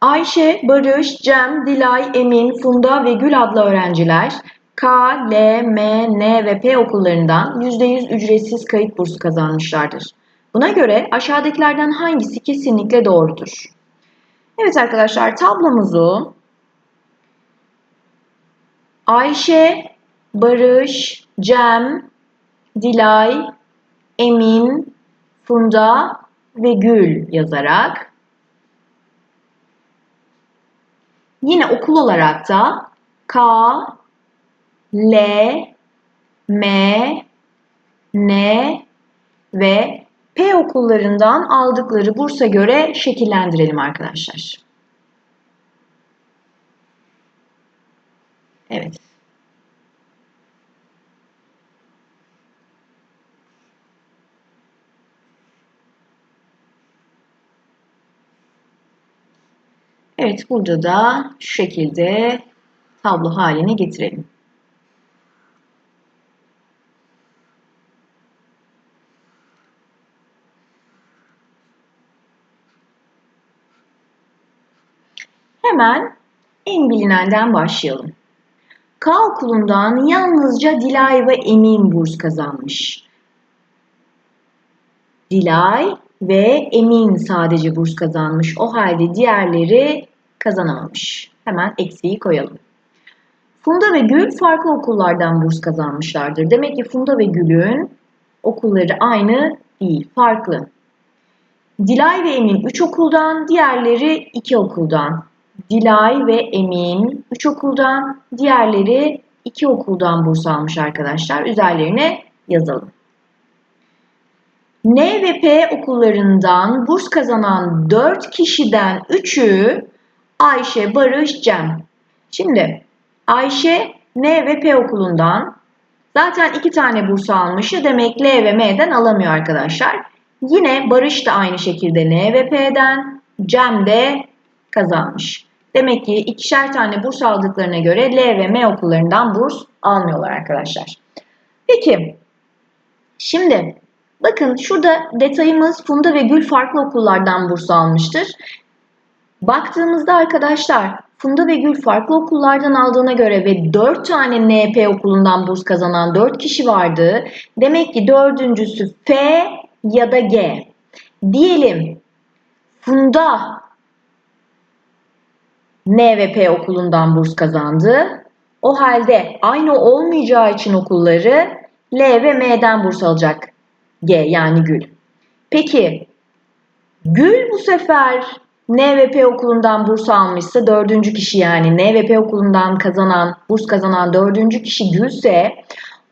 Ayşe, Barış, Cem, Dilay, Emin, Funda ve Gül adlı öğrenciler K, L, M, N ve P okullarından %100 ücretsiz kayıt bursu kazanmışlardır. Buna göre aşağıdakilerden hangisi kesinlikle doğrudur? Evet arkadaşlar tablomuzu Ayşe, Barış, Cem, Dilay, Emin, Funda ve Gül yazarak yine okul olarak da K, L, M, N ve P okullarından aldıkları bursa göre şekillendirelim arkadaşlar. Evet. Evet burada da şu şekilde tablo haline getirelim. Hemen en bilinenden başlayalım. K okulundan yalnızca Dilay ve Emin burs kazanmış. Dilay ve Emin sadece burs kazanmış. O halde diğerleri kazanamamış. Hemen eksiği koyalım. Funda ve Gül farklı okullardan burs kazanmışlardır. Demek ki Funda ve Gül'ün okulları aynı değil, farklı. Dilay ve Emin 3 okuldan, diğerleri 2 okuldan. Dilay ve Emin 3 okuldan, diğerleri 2 okuldan burs almış arkadaşlar. Üzerlerine yazalım. N ve P okullarından burs kazanan 4 kişiden 3'ü Ayşe, Barış, Cem. Şimdi Ayşe N ve P okulundan zaten 2 tane burs almışı demek L ve M'den alamıyor arkadaşlar. Yine Barış da aynı şekilde N ve P'den, Cem de kazanmış. Demek ki ikişer tane burs aldıklarına göre L ve M okullarından burs almıyorlar arkadaşlar. Peki şimdi bakın şurada detayımız Funda ve Gül farklı okullardan burs almıştır. Baktığımızda arkadaşlar Funda ve Gül farklı okullardan aldığına göre ve 4 tane NP okulundan burs kazanan 4 kişi vardı. Demek ki dördüncüsü F ya da G. Diyelim Funda N ve P okulundan burs kazandı. O halde aynı olmayacağı için okulları L ve M'den burs alacak G yani Gül. Peki Gül bu sefer N ve P okulundan burs almışsa dördüncü kişi yani N ve P okulundan kazanan, burs kazanan dördüncü kişi Gülse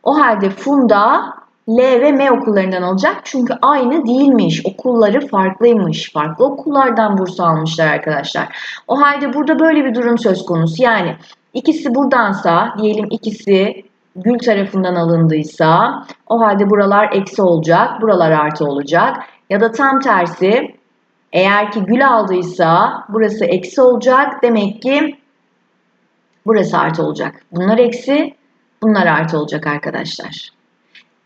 o halde Funda L ve M okullarından alacak. Çünkü aynı değilmiş. Okulları farklıymış. Farklı okullardan burs almışlar arkadaşlar. O halde burada böyle bir durum söz konusu. Yani ikisi buradansa diyelim ikisi Gül tarafından alındıysa o halde buralar eksi olacak. Buralar artı olacak. Ya da tam tersi eğer ki Gül aldıysa burası eksi olacak. Demek ki burası artı olacak. Bunlar eksi, bunlar artı olacak arkadaşlar.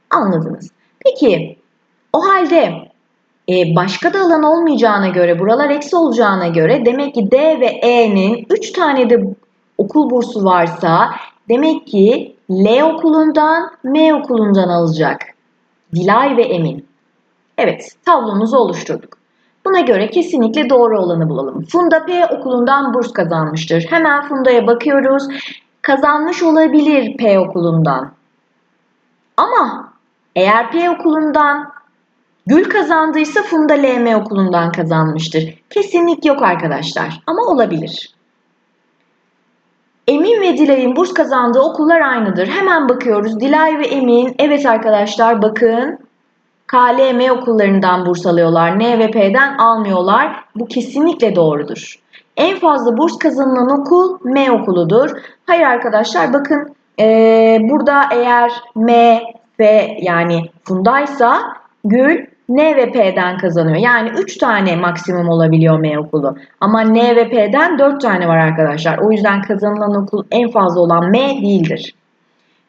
Anladınız. Peki o halde e, başka da alan olmayacağına göre, buralar eksi olacağına göre demek ki D ve E'nin 3 tane de okul bursu varsa demek ki L okulundan, M okulundan alacak. Dilay ve Emin. Evet, tablomuzu oluşturduk. Buna göre kesinlikle doğru olanı bulalım. Funda P okulundan burs kazanmıştır. Hemen Funda'ya bakıyoruz. Kazanmış olabilir P okulundan. Ama eğer P okulundan Gül kazandıysa Funda LM okulundan kazanmıştır. Kesinlik yok arkadaşlar ama olabilir. Emin ve Dilay'ın burs kazandığı okullar aynıdır. Hemen bakıyoruz. Dilay ve Emin evet arkadaşlar bakın KLM okullarından burs alıyorlar. N ve P'den almıyorlar. Bu kesinlikle doğrudur. En fazla burs kazanılan okul M okuludur. Hayır arkadaşlar bakın ee, burada eğer M, F yani Funda'ysa Gül N ve P'den kazanıyor. Yani 3 tane maksimum olabiliyor M okulu. Ama N ve P'den 4 tane var arkadaşlar. O yüzden kazanılan okul en fazla olan M değildir.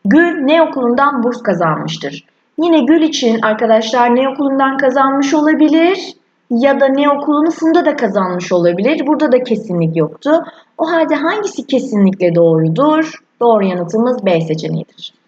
Gül N okulundan burs kazanmıştır. Yine Gül için arkadaşlar N okulundan kazanmış olabilir ya da ne okulunu Funda da kazanmış olabilir. Burada da kesinlik yoktu. O halde hangisi kesinlikle doğrudur? Doğru yanıtımız B seçeneğidir.